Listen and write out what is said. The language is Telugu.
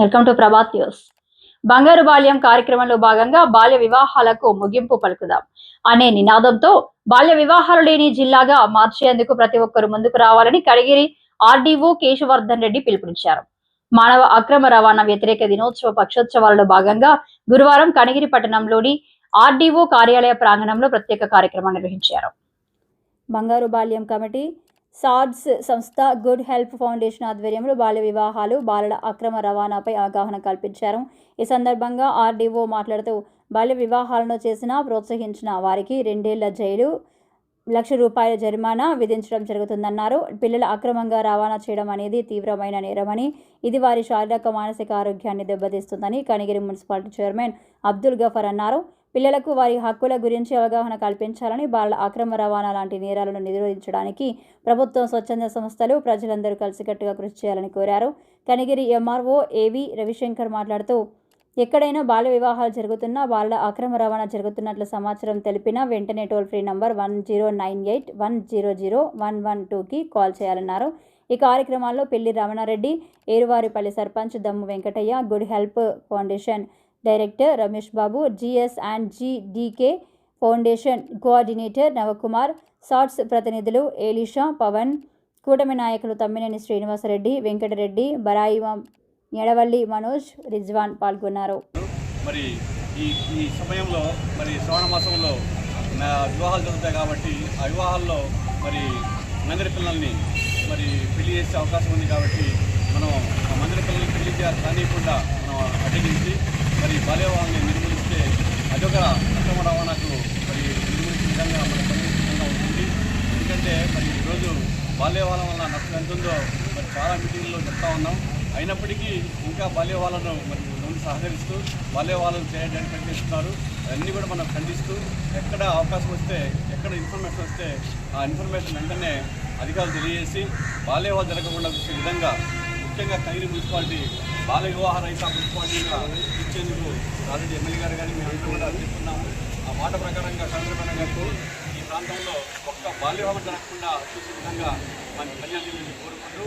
Welcome to Prabhat news. బంగారు బాల్యం కార్యక్రమంలో భాగంగా బాల్య వివాహాలకు ముగింపు పలుకుదాం. అనే నినాదంతో బాల్య వివాహాలు లేని జిల్లాగా మార్చేందుకు ప్రతి ఒక్కరు ముందుకు రావాలని కడిగిరి ఆర్డీఓ కేశవర్ధన్ రెడ్డి పిలుపునిచ్చారు. మానవ అక్రమ రవాణా వ్యతిరేక దినోత్సవ పక్షోత్సవాలలో భాగంగా గురువారం కనిగిరి పట్టణంలోని ఆర్డీఓ కార్యాలయ ప్రాంగణంలో ప్రత్యేక కార్యక్రమం నిర్వహించారు. బంగారు బాల్యం కమిటీ సాడ్స్ సంస్థ గుడ్ హెల్ప్ ఫౌండేషన్ ఆధ్వర్యంలో బాల్య వివాహాలు బాలల అక్రమ రవాణాపై అవగాహన కల్పించారు. ఈ సందర్భంగా ఆర్డీఓ మాట్లాడుతూ బాల్య వివాహాలను చేసిన ప్రోత్సహించిన వారికి రెండేళ్ళ జైలు లక్ష రూపాయల జరిమానా విధించడం జరుగుతుందన్నారు. పిల్లల అక్రమంగా రవాణా చేయడం అనేది తీవ్రమైన నేరమని ఇది వారి శారీరక మానసిక ఆరోగ్యాన్ని దెబ్బతీస్తుందని కనిగిరి మున్సిపాలిటీ చైర్మన్ అబ్దుల్ గఫర్ అన్నారు. పిల్లలకు వారి హక్కుల గురించి అవగాహన కల్పించాలని బాలల అక్రమ రవాణా లాంటి నేరాలను నిరోధించడానికి ప్రభుత్వం స్వచ్ఛంద సంస్థలు ప్రజలందరూ కలిసికట్టుగా కృషి చేయాలని కోరారు. కనిగిరి ఎంఆర్ఓ ఏవి రవిశంకర్ మాట్లాడుతూ ఎక్కడైనా బాల్య వివాహాలు జరుగుతున్నా బాలల అక్రమ రవాణా జరుగుతున్నట్లు సమాచారం తెలిపినా వెంటనే toll free number one zero nine eight one zero zero one one టూకి కాల్ చేయాలన్నారు. ఈ కార్యక్రమాల్లో పెళ్ళి Ramana Reddy Eruvaripalli sarpanch Dammu Venkataiah Good Help Foundation director Ramesh Babu GS and GDK foundation coordinator Navakumar SATS ప్రతినిధులు ఏలిషా పవన్ కూటమి నాయకులు తమ్మినేని శ్రీనివాసరెడ్డి వెంకటరెడ్డి బరాయి ఎడవల్లి మనోజ్ రిజ్వాన్ పాల్గొన్నారు. మరి ఈ ఈ సమయంలో మరి శ్రవణ మాసంలో వివాహాలు జరుగుతాయి కాబట్టి ఆ వివాహాల్లో మరి మందిర పిల్లల్ని మరి పెళ్ళి చేసే అవకాశం ఉంది కాబట్టి మనం ఆ మందిర పిల్లల్ని పెళ్ళి చేయాలి కానివ్వకుండా మనం అడ్డగించి మరి బాల్య వివాహాన్ని నిర్మూలిస్తే అదొక అక్రమ రవాణాకు మరి నిర్మూలించే విధంగా మన పనిచేసే ఉంటుంది. ఎందుకంటే మరి ఈరోజు బాల్య వల్ల నష్టం ఎంత ఉందో మరి చాలా మీటింగ్లో చెప్తా ఉన్నాం. అయినప్పటికీ ఇంకా బాల్య వివాహాలను మరి ముందు సహకరిస్తూ బాల్య చేయడానికి ప్రయత్నిస్తున్నారు అవన్నీ కూడా మనం ఖండిస్తూ ఎక్కడ అవకాశం వస్తే ఎక్కడ ఇన్ఫర్మేషన్ వస్తే ఆ ఇన్ఫర్మేషన్ వెంటనే అధికారులు తెలియజేసి బాల్యవాళ్ళు జరగకుండా విధంగా ముఖ్యంగా కైరి మున్సిపాలిటీ బాల్య వివాహ రహిత మున్సిపాలిటీగా ఇచ్చేందుకు ఆల్రెడీ ఎమ్మెల్యే గారు కానీ మేము కూడా చెప్తున్నాము ఆ మాట ప్రకారంగా చంద్రబాబు గారు ఈ ప్రాంతంలో ఒక్క బాల్య వివాహం జరగకుండా చూసే విధంగా మన కళ్యాణ్ కోరుకుంటూ